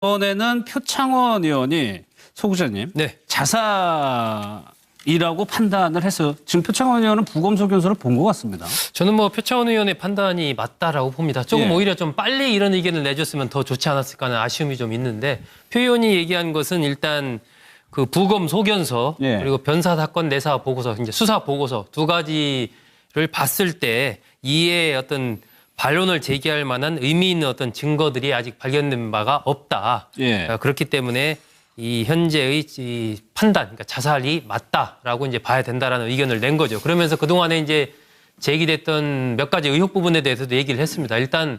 이번에는 표창원 의원이 소 기자님 네. 자살이라고 판단을 해서 지금 표창원 의원은 부검소 견서를 본 것 같습니다. 저는 뭐 표창원 의원의 판단이 맞다라고 봅니다. 조금 예. 오히려 좀 빨리 이런 의견을 내줬으면 더 좋지 않았을까 하는 아쉬움이 좀 있는데 표 의원이 얘기한 것은 일단 그 부검 소견서 예. 그리고 변사 사건 내사 보고서 이제 수사 보고서 두 가지를 봤을 때 이에 어떤 반론을 제기할 만한 의미 있는 어떤 증거들이 아직 발견된 바가 없다. 예. 어, 그렇기 때문에 이 현재의 이 판단, 그러니까 자살이 맞다라고 이제 봐야 된다라는 의견을 낸 거죠. 그러면서 그 동안에 이제 제기됐던 몇 가지 의혹 부분에 대해서도 얘기를 했습니다. 일단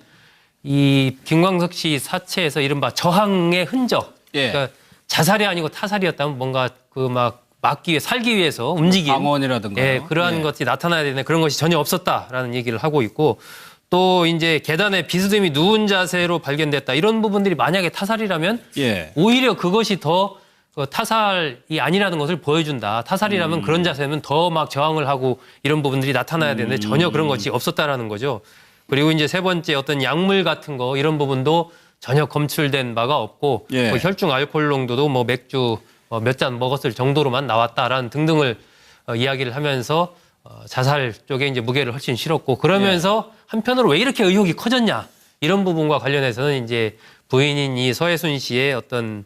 이 김광석 씨 사체에서 이른바 저항의 흔적, 예. 그러니까 자살이 아니고 타살이었다면 뭔가 그 막 막기 위해 살기 위해서 움직인 방언이라든가. 예, 그러한 것이 나타나야 되는데 그런 것이 전혀 없었다라는 얘기를 하고 있고 또 이제 계단에 비스듬히 누운 자세로 발견됐다 이런 부분들이 만약에 타살이라면 예. 오히려 그것이 더그 타살이 아니라는 것을 보여준다. 타살이라면 그런 자세면 더 막 저항을 하고 이런 부분들이 나타나야 되는데 전혀 그런 것이 없었다라는 거죠. 그리고 이제 세 번째 어떤 약물 같은 거 이런 부분도 전혀 검출된 바가 없고 예. 뭐 혈중 알코올 농도도 뭐 맥주 몇 잔 먹었을 정도로만 나왔다라는 등등을 어, 이야기를 하면서 어, 자살 쪽에 이제 무게를 훨씬 실었고 그러면서 한편으로 왜 이렇게 의혹이 커졌냐 이런 부분과 관련해서는 이제 부인인 이 서혜순 씨의 어떤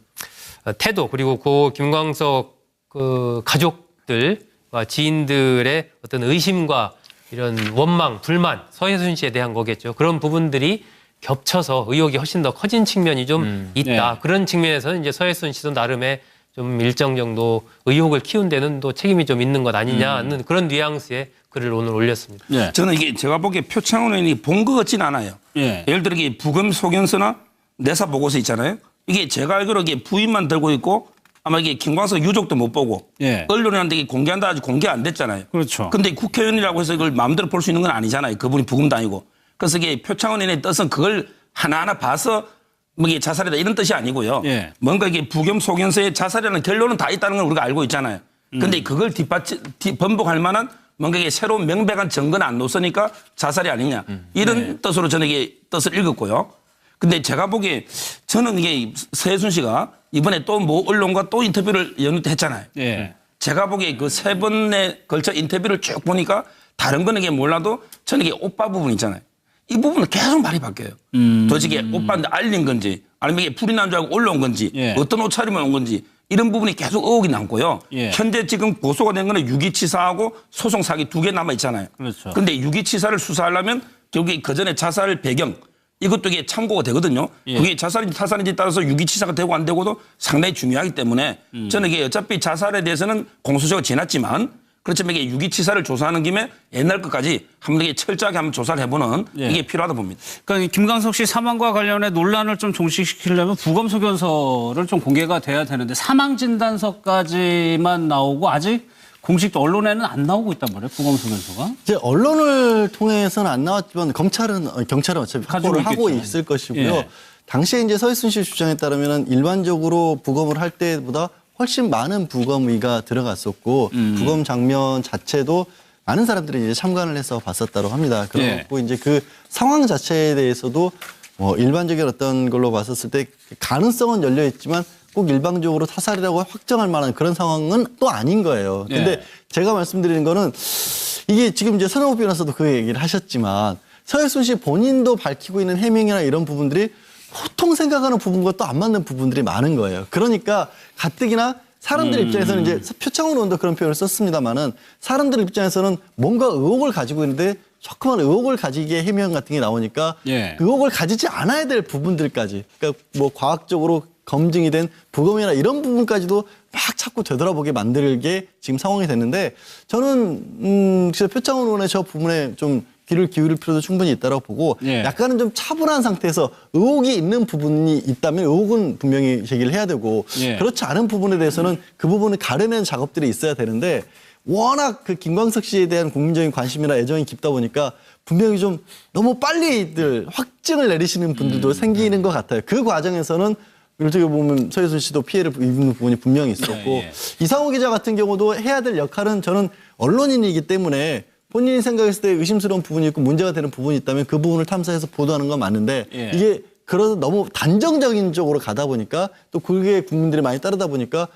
어, 태도 그리고 고 김광석 그 가족들과 지인들의 어떤 의심과 이런 원망, 불만, 서혜순 씨에 대한 거겠죠. 그런 부분들이 겹쳐서 의혹이 훨씬 더 커진 측면이 좀 있다. 네. 그런 측면에서는 이제 서혜순 씨도 나름의 좀 일정 정도 의혹을 키운 데는 또 책임이 좀 있는 것 아니냐는 그런 뉘앙스의 글을 오늘 올렸습니다. 예. 저는 이게 제가 보기에 표창원 의원이 본 것 같진 않아요. 예. 예를 들어 이게 부검 소견서나 내사 보고서 있잖아요. 이게 제가 알기로 이게 부인만 들고 있고 아마 이게 김광석 유족도 못 보고 예. 언론한테 공개한다 아직 공개 안 됐잖아요. 그렇죠. 근데 국회의원이라고 해서 이걸 마음대로 볼 수 있는 건 아니잖아요. 그분이 부검도 아니고. 그래서 이게 표창원 의원의 뜻은 그걸 하나하나 봐서 뭐 이게 자살이다 이런 뜻이 아니고요. 예. 뭔가 이게 부검 소견서에 자살이라는 결론은 다 있다는 걸 우리가 알고 있잖아요. 근데 음. 그걸 뒷받침, 뒤- 번복할 만한 뭔가 이게 새로운 명백한 증거는 안 놓으니까 자살이 아니냐. 음. 이런 네. 뜻으로 저는 이게 뜻을 읽었고요. 근데 제가 보기에 저는 이게 서혜순 씨가 이번에 또 뭐 언론과 또 인터뷰를 연했잖아요. 예. 제가 보기에 그 세 번에 걸쳐 인터뷰를 쭉 보니까 다른 거는 이게 몰라도 저는 이게 오빠 부분 있잖아요. 이 부분은 계속 말이 바뀌어요. 음. 도대체 오빠한테 알린 건지 아니면 이게 불이 난 줄 알고 올라온 건지 예. 어떤 옷차림을 온 건지 이런 부분이 계속 의혹이 남고요. 예. 현재 지금 고소가 된 거는 유기치사하고 소송 사기 두 개 남아 있잖아요. 그렇죠. 근데 유기치사를 수사하려면 결국에 그 전에 자살 배경 이것도 이게 참고가 되거든요. 예. 그게 자살인지 타살인지 따라서 유기치사가 되고 안 되고도 상당히 중요하기 때문에 음. 저는 이게 어차피 자살에 대해서는 공소시효가 지났지만 그렇지만 이게 유기치사를 조사하는 김에 옛날 것까지 한번 이게 철저하게 한번 조사를 해보는 예. 이게 필요하다 봅니다. 그러니까 이 김광석 씨 사망과 관련해 논란을 좀 종식시키려면 부검소견서를 좀 공개가 돼야 되는데 사망 진단서까지만 나오고 아직 공식 언론에는 안 나오고 있단 말이에요. 부검소견서가. 이제 언론을 통해서는 안 나왔지만 검찰은 어, 경찰은 어차피 확보를 하고. 있을 것이고요. 예. 당시에 이제 서희순 씨 주장에 따르면 일반적으로 부검을 할 때보다 훨씬 많은 부검의가 들어갔었고 음. 부검 장면 자체도 많은 사람들이 이제 참관을 해서 봤었다고 합니다. 예. 그리고 이제 그 상황 자체에 대해서도 뭐 일반적인 어떤 걸로 봤었을 때 가능성은 열려 있지만 꼭 일방적으로 타살이라고 확정할 만한 그런 상황은 또 아닌 거예요. 근데 예. 제가 말씀드리는 거는 이게 지금 이제 선호국 변호사도 그 얘기를 하셨지만 서혜순 씨 본인도 밝히고 있는 해명이나 이런 부분들이 보통 생각하는 부분과 또 안 맞는 부분들이 많은 거예요. 그러니까 가뜩이나 사람들 음. 입장에서는 이제 표창원 의원도 그런 표현을 썼습니다만은 사람들 입장에서는 뭔가 의혹을 가지고 있는데 조그만 의혹을 가지게 해명 같은 게 나오니까 예. 의혹을 가지지 않아야 될 부분들까지 그러니까 뭐 과학적으로 검증이 된 부검이나 이런 부분까지도 막 자꾸 되돌아보게 만들게 지금 상황이 됐는데 저는 음 표창원 의원의 저 부분에 좀 귀를 기울일 필요도 충분히 있다고 보고 예. 약간은 좀 차분한 상태에서 의혹이 있는 부분이 있다면 의혹은 분명히 제기를 해야 되고 예. 그렇지 않은 부분에 대해서는 그 부분을 가려내는 작업들이 있어야 되는데 워낙 그 김광석 씨에 대한 국민적인 관심이나 애정이 깊다 보니까 분명히 좀 너무 빨리들 확증을 내리시는 분들도 음. 생기는 것 같아요. 그 과정에서는 어떻게 보면 서혜순 씨도 피해를 입는 부분이 분명히 있었고 예, 예. 이상호 기자 같은 경우도 해야 될 역할은 저는 언론인이기 때문에 본인이 생각했을 때 의심스러운 부분이 있고 문제가 되는 부분이 있다면 그 부분을 탐사해서 보도하는 건 맞는데 예. 이게 그런 너무 단정적인 쪽으로 가다 보니까 또 그게 국민들이 많이 따르다 보니까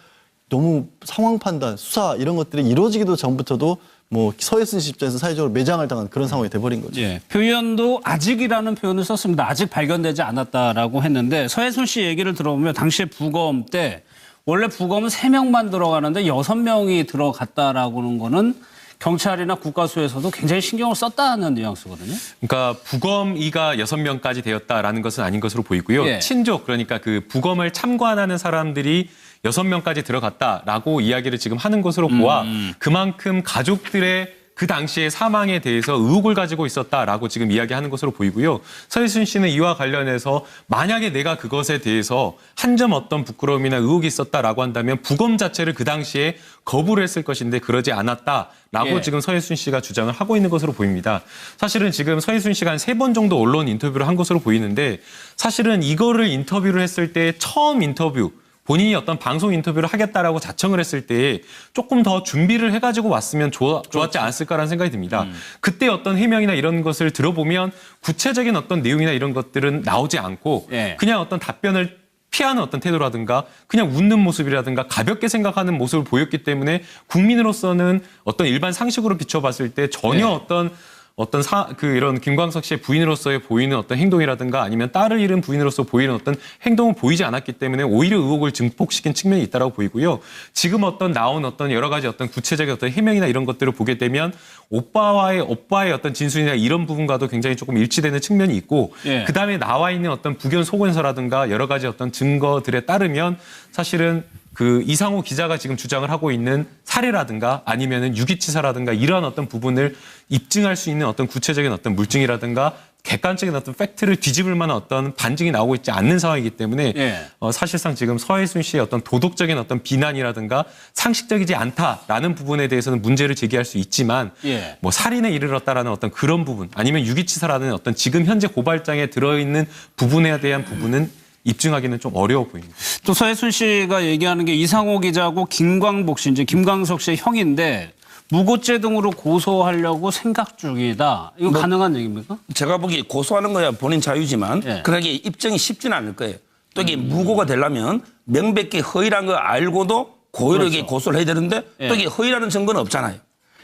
너무 상황 판단, 수사 이런 것들이 이루어지기도 전부터도 뭐 서해순 씨 입장에서 사회적으로 매장을 당한 그런 상황이 돼버린 거죠. 예, 표현도 아직이라는 표현을 썼습니다. 아직 발견되지 않았다라고 했는데 서해순 씨 얘기를 들어보면 당시에 부검 때 원래 부검은 세명만 들어가는데 여섯 명이 들어갔다라고는 거는 경찰이나 국가수에서도 굉장히 신경을 썼다는 뉘앙스거든요. 그러니까 부검이가 여섯 명까지 되었다라는 것은 아닌 것으로 보이고요. 예. 친족 그러니까 그 부검을 참관하는 사람들이 여섯 명까지 들어갔다라고 이야기를 지금 하는 것으로 보아 그만큼 가족들의 그 당시의 사망에 대해서 의혹을 가지고 있었다라고 지금 이야기하는 것으로 보이고요. 서희순 씨는 이와 관련해서 만약에 내가 그것에 대해서 한 점 어떤 부끄러움이나 의혹이 있었다라고 한다면 부검 자체를 그 당시에 거부를 했을 것인데 그러지 않았다라고 예. 지금 서혜순 씨가 주장을 하고 있는 것으로 보입니다. 사실은 지금 서혜순 씨가 한 세 번 정도 언론 인터뷰를 한 것으로 보이는데 사실은 이거를 인터뷰를 했을 때 처음 인터뷰 본인이 어떤 방송 인터뷰를 하겠다라고 자청을 했을 때 조금 더 준비를 해가지고 왔으면 좋아, 좋았지 않았을까라는 생각이 듭니다. 그때 어떤 해명이나 이런 것을 들어보면 구체적인 어떤 내용이나 이런 것들은 나오지 않고 예. 그냥 어떤 답변을 피하는 어떤 태도라든가 그냥 웃는 모습이라든가 가볍게 생각하는 모습을 보였기 때문에 국민으로서는 어떤 일반 상식으로 비춰봤을 때 전혀 네. 어떤 어떤 사, 그 이런 김광석 씨의 부인으로서의 보이는 어떤 행동이라든가 아니면 딸을 잃은 부인으로서 보이는 어떤 행동을 보이지 않았기 때문에 오히려 의혹을 증폭시킨 측면이 있다라고 보이고요. 지금 어떤 나온 어떤 여러 가지 어떤 구체적인 어떤 해명이나 이런 것들을 보게 되면 오빠와의 오빠의 어떤 진술이나 이런 부분과도 굉장히 조금 일치되는 측면이 있고 예. 그 다음에 나와 있는 어떤 부견 소견서라든가 여러 가지 어떤 증거들에 따르면 사실은 그 이상호 기자가 지금 주장을 하고 있는 사례라든가 아니면은 유기치사라든가 이러한 어떤 부분을 입증할 수 있는 어떤 구체적인 어떤 물증이라든가 객관적인 어떤 팩트를 뒤집을 만한 어떤 반증이 나오고 있지 않는 상황이기 때문에 예. 어, 사실상 지금 서해순 씨의 어떤 도덕적인 어떤 비난이라든가 상식적이지 않다라는 부분에 대해서는 문제를 제기할 수 있지만 예. 뭐 살인에 이르렀다라는 어떤 그런 부분 아니면 유기치사라는 어떤 지금 현재 고발장에 들어있는 부분에 대한 부분은 입증하기는 좀 어려워 보입니다. 또 서해순 씨가 얘기하는 게 이상호 기자고 김광복 씨, 이제 김광석 씨의 형인데 무고죄 등으로 고소하려고 생각 중이다. 이거 가능한 얘기입니까? 제가 보기에 고소하는 거야 본인 자유지만 예. 그러게 입증이 쉽지는 않을 거예요. 또 이게 무고가 되려면 명백히 허위란 걸 알고도 고의력에 고소를 해야 되는데 예. 또 이게 허위라는 증거는 없잖아요.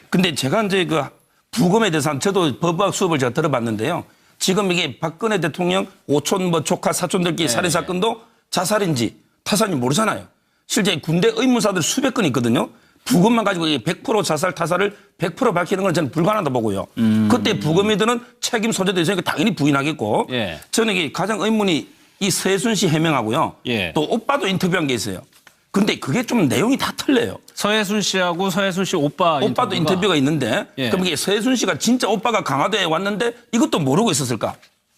근데 제가 이제 그 부검에 대해서 한- 저도 법학 수업을 제가 들어봤는데요. 지금 이게 박근혜 대통령 오촌 뭐 조카 사촌들끼리 살인 사건도 자살인지 타살인지 모르잖아요. 실제 군대 의무사들 수백 건 있거든요. 부검만 가지고 이게 100% 자살 타살을 100% 밝히는 건 저는 불가능하다 보고요. 그때 부검이들은 책임 소재도 있으니까 당연히 부인하겠고 예. 저는 이게 가장 의문이 이 세순 씨 해명하고요. 예. 또 오빠도 인터뷰한 게 있어요. 근데 그게 좀 내용이 다 틀려요. 서해순 씨하고 서해순 씨 오빠 오빠도 인터뷰가 있는데 예. 그럼 이게 서해순 씨가 진짜 오빠가 강화도에 왔는데 이것도 모르고 있었을까?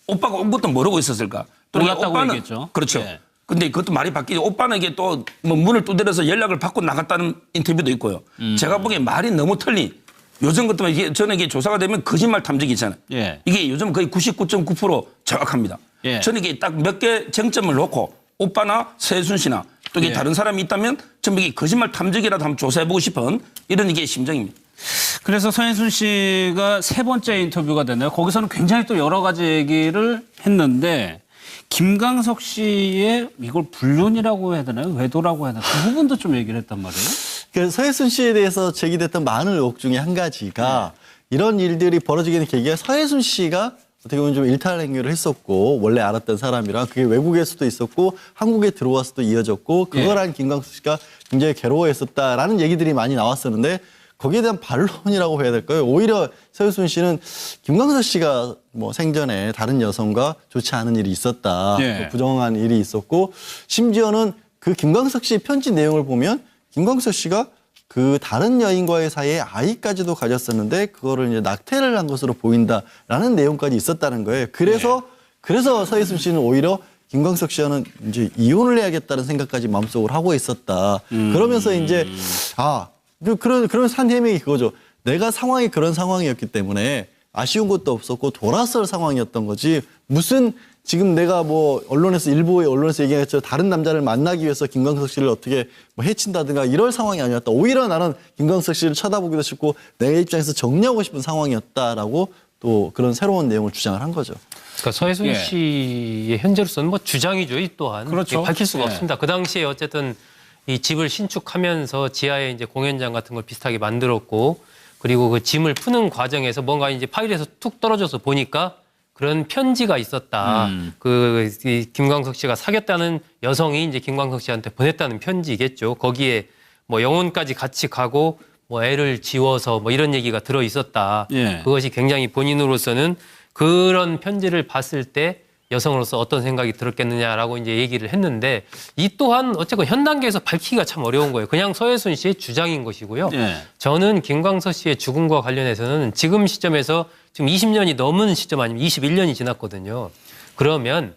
오빠가 온 것도 모르고 있었을까? 또 이게 몰랐다고 얘기했죠. 그렇죠. 예. 근데 그것도 말이 바뀌죠. 오빠는 이게 또 뭐 문을 두드려서 연락을 받고 나갔다는 인터뷰도 있고요. 음. 제가 보기엔 말이 너무 틀린. 요즘 같으면 이게 저는 이게 조사가 되면 거짓말 탐지기 있잖아요. 예. 이게 요즘 거의 99.9% 정확합니다. 예. 저는 이게 딱 몇 개 쟁점을 놓고 오빠나 세순 씨나 또 이게 예. 다른 사람이 있다면 좀 이게 거짓말 탐지기라도 한번 조사해보고 싶은 이런 이게 심정입니다. 그래서 서해순 씨가 세 번째 인터뷰가 됐네요. 거기서는 굉장히 또 여러 가지 얘기를 했는데 김강석 씨의 이걸 불륜이라고 해야 되나요? 외도라고 해야 되나요? 그 부분도 좀 얘기를 했단 말이에요. 그 서해순 씨에 대해서 제기됐던 많은 의혹 중에 한 가지가 이런 일들이 벌어지게 된 계기가 서해순 씨가 어떻게 보면 좀 일탈 행위를 했었고 원래 알았던 사람이랑 그게 외국에서도 있었고 한국에 들어와서도 이어졌고 그걸 예. 한 김광수 씨가 굉장히 괴로워했었다라는 얘기들이 많이 나왔었는데 거기에 대한 반론이라고 해야 될까요? 오히려 서해순 씨는 김광석 씨가 뭐 생전에 다른 여성과 좋지 않은 일이 있었다. 예. 또 부정한 일이 있었고 심지어는 그 김광석 씨 편지 내용을 보면 김광석 씨가 그 다른 여인과의 사이에 아이까지도 가졌었는데 그거를 이제 낙태를 한 것으로 보인다라는 내용까지 있었다는 거예요. 그래서 그래서 서희순 씨는 오히려 김광석 씨와는 이제 이혼을 해야겠다는 생각까지 마음속으로 하고 있었다. 그러면서 이제 아 그- 그런 그런 산 해명이 그거죠. 내가 상황이 그런 상황이었기 때문에 아쉬운 것도 없었고 돌아설 상황이었던 거지 무슨 지금 내가 뭐 언론에서 일부의 언론에서 얘기했죠 다른 남자를 만나기 위해서 김광석 씨를 어떻게 뭐 해친다든가 이럴 상황이 아니었다 오히려 나는 김광석 씨를 쳐다보기도 쉽고 내 입장에서 정리하고 싶은 상황이었다라고 또 그런 새로운 내용을 주장을 한 거죠. 그러니까 서해순 예. 씨의 현재로서는 뭐 주장이죠, 이 또한. 그렇죠. 밝힐 수가 예. 없습니다. 그 당시에 어쨌든 이 집을 신축하면서 지하에 이제 공연장 같은 걸 비슷하게 만들었고 그리고 그 짐을 푸는 과정에서 뭔가 이제 파일에서 툭 떨어져서 보니까 그런 편지가 있었다. 그이 김광석 씨가 사귀었다는 여성이 이제 김광석 씨한테 보냈다는 편지겠죠. 거기에 뭐 영혼까지 같이 가고 뭐 애를 지워서 뭐 이런 얘기가 들어 있었다. 예. 그것이 굉장히 본인으로서는 그런 편지를 봤을 때 여성으로서 어떤 생각이 들었겠느냐라고 이제 얘기를 했는데 이 또한 어쨌건 현 단계에서 밝히기가 참 어려운 거예요. 그냥 서해순 씨의 주장인 것이고요. 예. 저는 김광석 씨의 죽음과 관련해서는 지금 시점에서 지금 20년이 넘은 시점 아니면 21년이 지났거든요. 그러면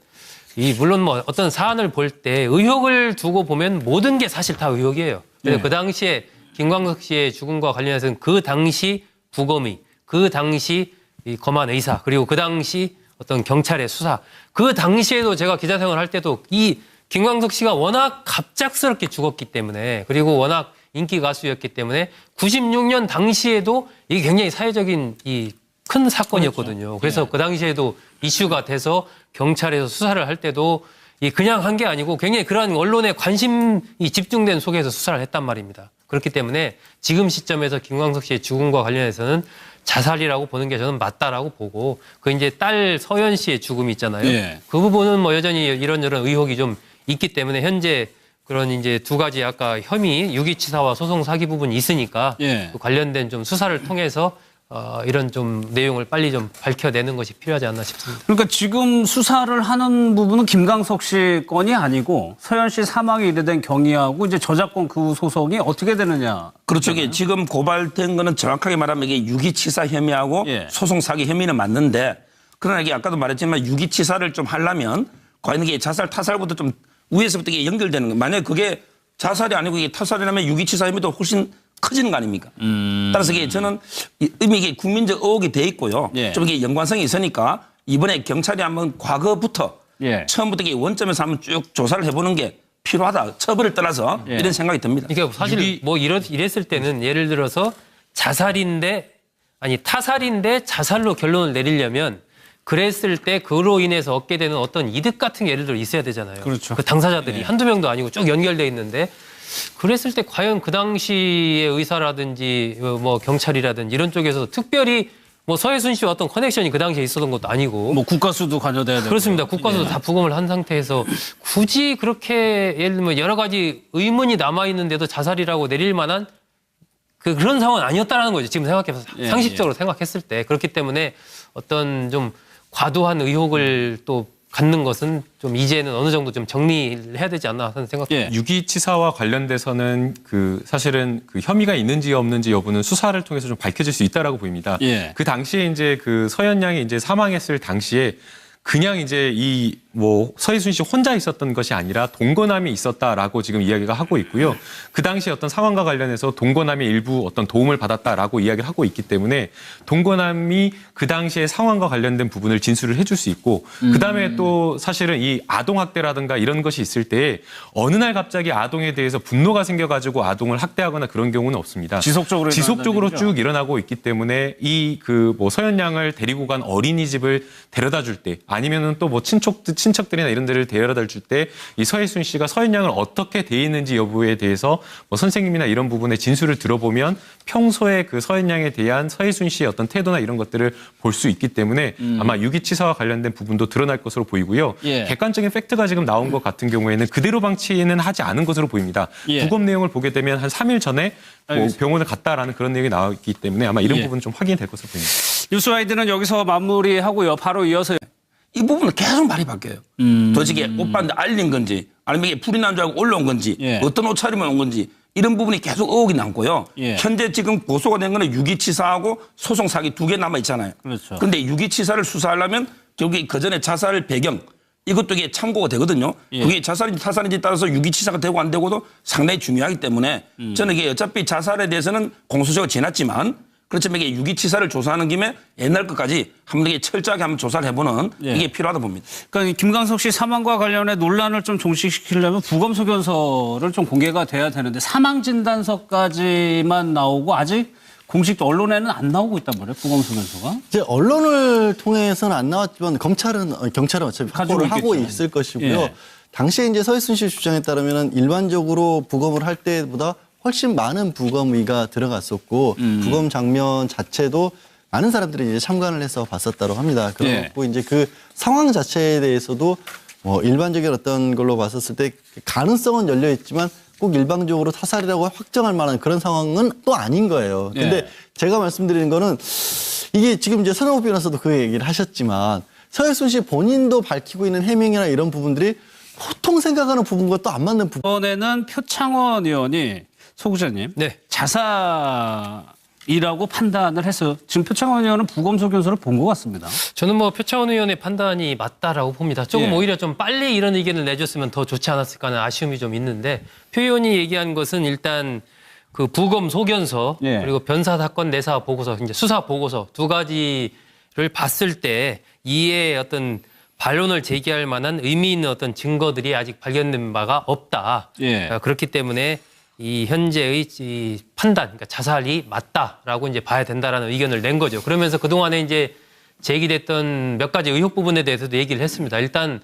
이 물론 뭐 어떤 사안을 볼 때 의혹을 두고 보면 모든 게 사실 다 의혹이에요. 그래서 네. 그 당시에 김광석 씨의 죽음과 관련해서는 그 당시 부검이 그 당시 이 검안 의사 그리고 그 당시 어떤 경찰의 수사 그 당시에도 제가 기자 생활할 때도 이 김광석 씨가 워낙 갑작스럽게 죽었기 때문에 그리고 워낙 인기 가수였기 때문에 96년 당시에도 이게 굉장히 사회적인 이 큰 사건이었거든요. 그래서 그 당시에도 이슈가 돼서 경찰에서 수사를 할 때도 이 그냥 한 게 아니고 굉장히 그러한 언론의 관심이 집중된 속에서 수사를 했단 말입니다. 그렇기 때문에 지금 시점에서 김광석 씨의 죽음과 관련해서는 자살이라고 보는 게 저는 맞다라고 보고 그 이제 딸 서연 씨의 죽음이 있잖아요. 예. 그 부분은 뭐 여전히 이런저런 의혹이 좀 있기 때문에 현재 그런 이제 두 가지 아까 혐의 유기치사와 소송 사기 부분이 있으니까 예. 그 관련된 좀 수사를 통해서 어, 이런 좀 내용을 빨리 좀 밝혀내는 것이 필요하지 않나 싶습니다. 그러니까 지금 수사를 하는 부분은 김강석 씨 건이 아니고 서현 씨 사망에 이르된 경위하고 이제 저작권 그 소송이 어떻게 되느냐. 그렇죠. 이게 지금 고발된 거는 정확하게 말하면 이게 유기치사 혐의하고 예. 소송 사기 혐의는 맞는데 그러나 이게 아까도 말했지만 유기치사를 좀 하려면 과연 이게 자살 타살부터 좀 위에서부터 이게 연결되는 거. 만약에 그게 자살이 아니고 이게 타살이라면 유기치사 혐의도 훨씬 커지는 거 아닙니까? 따라서 이게 저는 이- 이미 이게 국민적 의혹이 돼 있고요. 예. 좀 이게 연관성이 있으니까 이번에 경찰이 한번 과거부터 예. 처음부터 이게 원점에서 한번 쭉 조사를 해보는 게 필요하다. 처벌을 떠나서 예. 이런 생각이 듭니다. 그러니까 사실 뭐 이런 이랬을 때는 예를 들어서 자살인데 아니 타살인데 자살로 결론을 내리려면 그랬을 때 그로 인해서 얻게 되는 어떤 이득 같은 게 예를 들어 있어야 되잖아요. 그렇죠. 그 당사자들이 한두 명도 아니고 쭉 연결돼 있는데 그랬을 때 과연 그 당시의 의사라든지 어, 뭐 경찰이라든지 이런 쪽에서 특별히 뭐 서해순 씨와 어떤 커넥션이 그 당시에 있었던 것도 아니고 뭐 국가수도 관여돼야 되고. 그렇습니다. 국가도 다 부검을 한 상태에서 굳이 그렇게 예를 들면 여러 가지 의문이 남아 있는데도 자살이라고 내릴 만한 그 그런 상황은 아니었다라는 거죠. 지금 생각해서 예, 상식적으로 생각했을 때 그렇기 때문에 어떤 좀 과도한 의혹을 또 갖는 것은 좀 이제는 어느 정도 좀 정리를 해야 되지 않나 하는 생각. 예. 유기치사와 관련돼서는 그 사실은 그 혐의가 있는지 없는지 여부는 수사를 통해서 좀 밝혀질 수 있다라고 보입니다. 예. 그 당시에 이제 그 서현 양이 이제 사망했을 당시에 그냥 이제 이 뭐 서희순 씨 혼자 있었던 것이 아니라 동거남이 있었다라고 지금 이야기가 하고 있고요. 그 당시 어떤 상황과 관련해서 동거남의 일부 어떤 도움을 받았다라고 이야기를 하고 있기 때문에 동거남이 그 당시의 상황과 관련된 부분을 진술을 해줄 수 있고 그 다음에 또 사실은 이 아동 학대라든가 이런 것이 있을 때 어느 날 갑자기 아동에 대해서 분노가 생겨가지고 아동을 학대하거나 그런 경우는 없습니다. 지속적으로 지속적으로? 쭉 일어나고 있기 때문에 이 그 뭐 서현 양을 데리고 간 어린이집을 데려다 줄 때 아니면은 또 뭐 친척 친 척들이나 이런 데를 데려다 줄 때 이 서혜순 씨가 서현 양을 어떻게 대했는지 여부에 대해서 뭐 선생님이나 이런 부분의 진술을 들어보면 평소에 그 서현 양에 대한 서혜순 씨의 어떤 태도나 이런 것들을 볼 수 있기 때문에 아마 유기치사와 관련된 부분도 드러날 것으로 보이고요. 예. 객관적인 팩트가 지금 나온 것 같은 경우에는 그대로 방치는 하지 않은 것으로 보입니다. 예. 부검 내용을 보게 되면 한 3일 전에 뭐. 병원을 갔다라는 그런 내용이 나왔기 때문에 아마 이런 예. 부분 좀 확인이 될 것으로 보입니다. 뉴스 와이드는 여기서 마무리하고요. 바로 이어서 이 부분은 계속 말이 바뀌어요. 도대체 오빠한테 알린 건지 아니면 이게 불이 난 줄 알고 올라온 건지 예. 어떤 옷차림을 온 건지 이런 부분이 계속 의혹이 남고요. 예. 현재 지금 고소가 된 거는 유기치사하고 소송 사기 두 개 남아 있잖아요. 그렇죠. 근데 유기치사를 수사하려면 결국에 그 전에 자살 배경 이것도 이게 참고가 되거든요. 예. 그게 자살인지 타살인지 따라서 유기치사가 되고 안 되고도 상당히 중요하기 때문에 음. 저는 이게 어차피 자살에 대해서는 공소시효가 지났지만 그렇지만 이게 유기치사를 조사하는 김에 옛날 것까지 한번 이게 철저하게 한번 조사를 해보는 예. 이게 필요하다 봅니다. 그러니까 이 김광석 씨 사망과 관련해 논란을 좀 종식시키려면 부검 소견서를 좀 공개가 돼야 되는데 사망 진단서까지만 나오고 아직 공식 언론에는 안 나오고 있단 말이에요. 부검 소견서가. 이제 언론을 통해서는 안 나왔지만 검찰은 어, 경찰은 어차피 확보를 하고. 있을 것이고요. 예. 당시에 이제 서희순 씨 주장에 따르면 일반적으로 부검을 할 때보다 훨씬 많은 부검의가 들어갔었고 음. 부검 장면 자체도 많은 사람들이 이제 참관을 해서 봤었다고 합니다. 예. 그리고 이제 그 상황 자체에 대해서도 뭐 일반적인 어떤 걸로 봤었을 때 가능성은 열려 있지만 꼭 일방적으로 타살이라고 확정할 만한 그런 상황은 또 아닌 거예요. 근데 예. 제가 말씀드리는 거는 이게 지금 이제 선호부 변호사도 그 얘기를 하셨지만 서혜순 씨 본인도 밝히고 있는 해명이나 이런 부분들이 보통 생각하는 부분과 또 안 맞는 부분. 이번에는 표창원 의원이 소 기자님 네. 자살이라고 판단을 해서 지금 표창원 의원은 부검 소 견서를 본 것 같습니다. 저는 뭐 표창원 의원의 판단이 맞다라고 봅니다. 조금 예. 오히려 좀 빨리 이런 의견을 내줬으면 더 좋지 않았을까 하는 아쉬움이 좀 있는데 표 의원이 얘기한 것은 일단 그 부검 소견서 예. 그리고 변사 사건 내사 보고서 이제 수사 보고서 두 가지를 봤을 때 이에 어떤 반론을 제기할 만한 의미 있는 어떤 증거들이 아직 발견된 바가 없다. 예. 어, 그렇기 때문에 이 현재의 이 판단, 그러니까 자살이 맞다라고 이제 봐야 된다라는 의견을 낸 거죠. 그러면서 그 동안에 이제 제기됐던 몇 가지 의혹 부분에 대해서도 얘기를 했습니다. 일단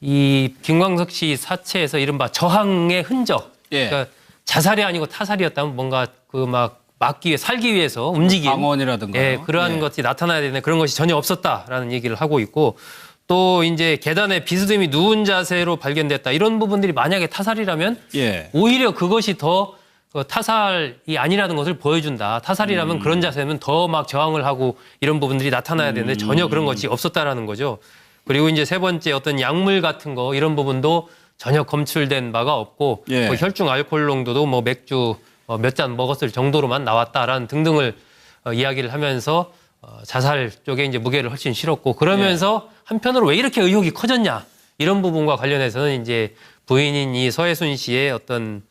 이 김광석 씨 사체에서 이른바 저항의 흔적, 예. 그러니까 자살이 아니고 타살이었다면 뭔가 그 막 막기 위해 살기 위해서 움직인 방언이라든가. 예, 그러한 예. 것이 나타나야 되는 그런 것이 전혀 없었다라는 얘기를 하고 있고 또 이제 계단에 비스듬히 누운 자세로 발견됐다 이런 부분들이 만약에 타살이라면 예. 오히려 그것이 더그 타살이 아니라는 것을 보여준다. 타살이라면 그런 자세면 더 막 저항을 하고 이런 부분들이 나타나야 되는데 전혀 그런 것이 없었다라는 거죠. 그리고 이제 세 번째 어떤 약물 같은 거 이런 부분도 전혀 검출된 바가 없고 예. 뭐 혈중 알코올 농도도 뭐 맥주 몇 잔 먹었을 정도로만 나왔다라는 등등을 어, 이야기를 하면서 어, 자살 쪽에 이제 무게를 훨씬 실었고 그러면서 한편으로 왜 이렇게 의혹이 커졌냐 이런 부분과 관련해서는 이제 부인인 이 서혜순 씨의 어떤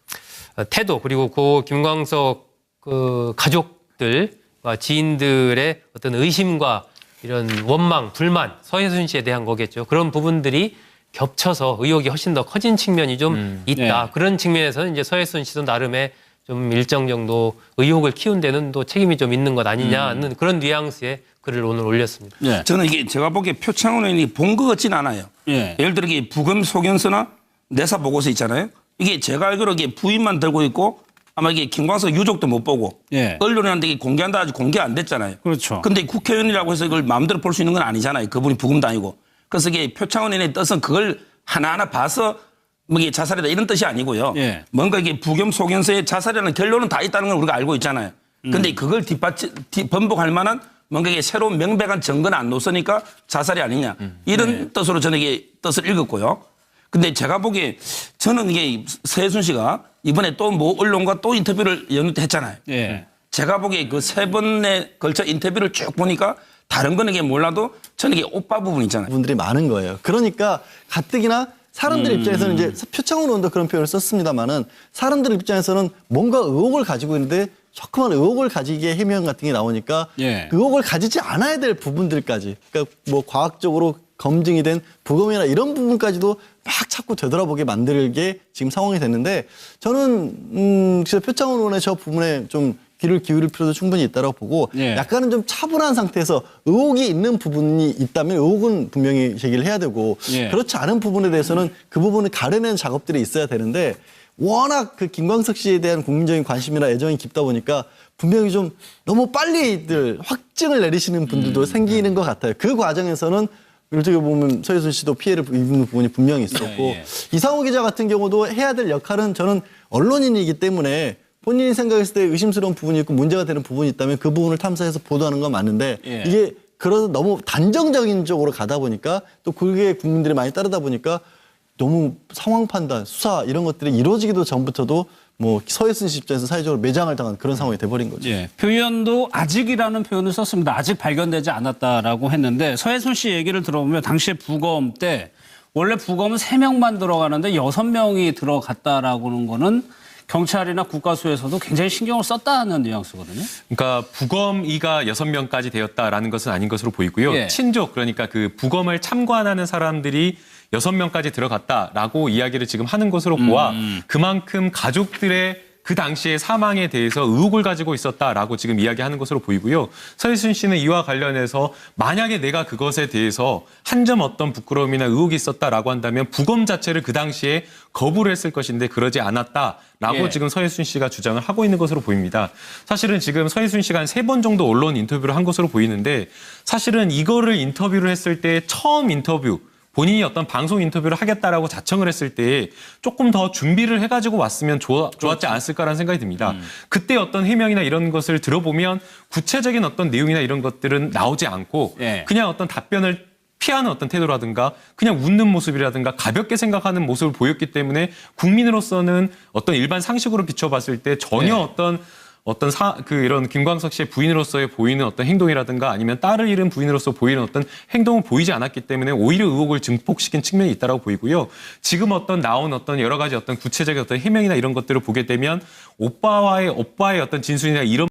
어, 태도 그리고 고 김광석 그 가족들과 지인들의 어떤 의심과 이런 원망, 불만, 서혜순 씨에 대한 거겠죠. 그런 부분들이 겹쳐서 의혹이 훨씬 더 커진 측면이 좀 있다. 네. 그런 측면에서는 이제 서혜순 씨도 나름의 좀 일정 정도 의혹을 키운 데는 또 책임이 좀 있는 것 아니냐는 그런 뉘앙스의 글을 오늘 올렸습니다. 예. 저는 이게 제가 보기에 표창원 의원이 본 것 같진 않아요. 예. 예를 들어 이게 부검 소견서나 내사 보고서 있잖아요. 이게 제가 알기로 이게 부인만 들고 있고 아마 이게 김광석 유족도 못 보고 예. 언론한테 이게 공개한다 아직 공개 안 됐잖아요. 그렇죠. 근데 국회의원이라고 해서 이걸 마음대로 볼 수 있는 건 아니잖아요. 그분이 부검도 아니고. 그래서 이게 표창원 의원의 뜻은 그걸 하나하나 봐서 뭐 이게 자살이다 이런 뜻이 아니고요. 예. 뭔가 이게 부검 소견서에 자살이라는 결론은 다 있다는 걸 우리가 알고 있잖아요. 근데 음. 그걸 뒷받침, 뒤- 번복할 만한 뭔가 이게 새로운 명백한 증거는 안 놓으니까 자살이 아니냐. 음. 이런 네. 뜻으로 저는 이게 뜻을 읽었고요. 근데 제가 보기에 저는 이게 서혜순 씨가 이번에 또 뭐 언론과 또 인터뷰를 연했잖아요. 예. 제가 보기에 그 세 번에 걸쳐 인터뷰를 쭉 보니까 다른 거는 이게 몰라도 저는 이게 오빠 부분 있잖아요. 부분들이 많은 거예요. 그러니까 가뜩이나 사람들 음. 입장에서는 이제 표창원 의원도 그런 표현을 썼습니다만은 사람들 입장에서는 뭔가 의혹을 가지고 있는데 조그만 의혹을 가지게 해명 같은 게 나오니까 예. 의혹을 가지지 않아야 될 부분들까지 그러니까 뭐 과학적으로 검증이 된 부검이나 이런 부분까지도 막 자꾸 되돌아보게 만들게 지금 상황이 됐는데 저는 음 진짜 표창원 의원의 저 부분에 좀 귀를 기울일 필요도 충분히 있다고 보고 예. 약간은 좀 차분한 상태에서 의혹이 있는 부분이 있다면 의혹은 분명히 제기를 해야 되고 예. 그렇지 않은 부분에 대해서는 그 부분을 가려내는 작업들이 있어야 되는데 워낙 그 김광석 씨에 대한 국민적인 관심이나 애정이 깊다 보니까 분명히 좀 너무 빨리들 확증을 내리시는 분들도 음. 생기는 것 같아요. 그 과정에서는 어떻게 보면 서혜순 씨도 피해를 입는 부분이 분명히 있었고 예, 예. 이상호 기자 같은 경우도 해야 될 역할은 저는 언론인이기 때문에 본인이 생각했을 때 의심스러운 부분이 있고 문제가 되는 부분이 있다면 그 부분을 탐사해서 보도하는 건 맞는데 예. 이게 그러다 너무 단정적인 쪽으로 가다 보니까 또 그게 국민들이 많이 따르다 보니까 너무 상황 판단, 수사 이런 것들이 이루어지기도 전부터도 뭐 서혜순 씨 입장에서 사회적으로 매장을 당한 그런 상황이 돼버린 거죠. 예. 표현도 아직이라는 표현을 썼습니다. 아직 발견되지 않았다라고 했는데 서혜순 씨 얘기를 들어보면 당시에 부검 때 원래 부검은 세명만 들어가는데 여섯 명이 들어갔다라고 하는 거는 경찰이나 국가수에서도 굉장히 신경을 썼다는 뉘앙스거든요. 그러니까 부검이가 여섯 명까지 되었다라는 것은 아닌 것으로 보이고요. 예. 친족 그러니까 그 부검을 참관하는 사람들이 여섯 명까지 들어갔다라고 이야기를 지금 하는 것으로 보아 그만큼 가족들의 그 당시의 사망에 대해서 의혹을 가지고 있었다라고 지금 이야기하는 것으로 보이고요. 서희순 씨는 이와 관련해서 만약에 내가 그것에 대해서 한 점 어떤 부끄러움이나 의혹이 있었다라고 한다면 부검 자체를 그 당시에 거부를 했을 것인데 그러지 않았다라고 예. 지금 서희순 씨가 주장을 하고 있는 것으로 보입니다. 사실은 지금 서희순 씨가 한 세 번 정도 언론 인터뷰를 한 것으로 보이는데 사실은 이거를 인터뷰를 했을 때 처음 인터뷰 본인이 어떤 방송 인터뷰를 하겠다라고 자청을 했을 때 조금 더 준비를 해가지고 왔으면 좋아, 좋았지 않았을까라는 생각이 듭니다. 그때 어떤 해명이나 이런 것을 들어보면 구체적인 어떤 내용이나 이런 것들은 나오지 않고 예. 그냥 어떤 답변을 피하는 어떤 태도라든가 그냥 웃는 모습이라든가 가볍게 생각하는 모습을 보였기 때문에 국민으로서는 어떤 일반 상식으로 비춰봤을 때 전혀 네. 어떤 어떤 사, 그 이런 김광석 씨의 부인으로서의 보이는 어떤 행동이라든가 아니면 딸을 잃은 부인으로서 보이는 어떤 행동은 보이지 않았기 때문에 오히려 의혹을 증폭시킨 측면이 있다고 보이고요. 지금 어떤 나온 어떤 여러 가지 어떤 구체적인 어떤 해명이나 이런 것들을 보게 되면 오빠와의 오빠의 어떤 진술이나 이런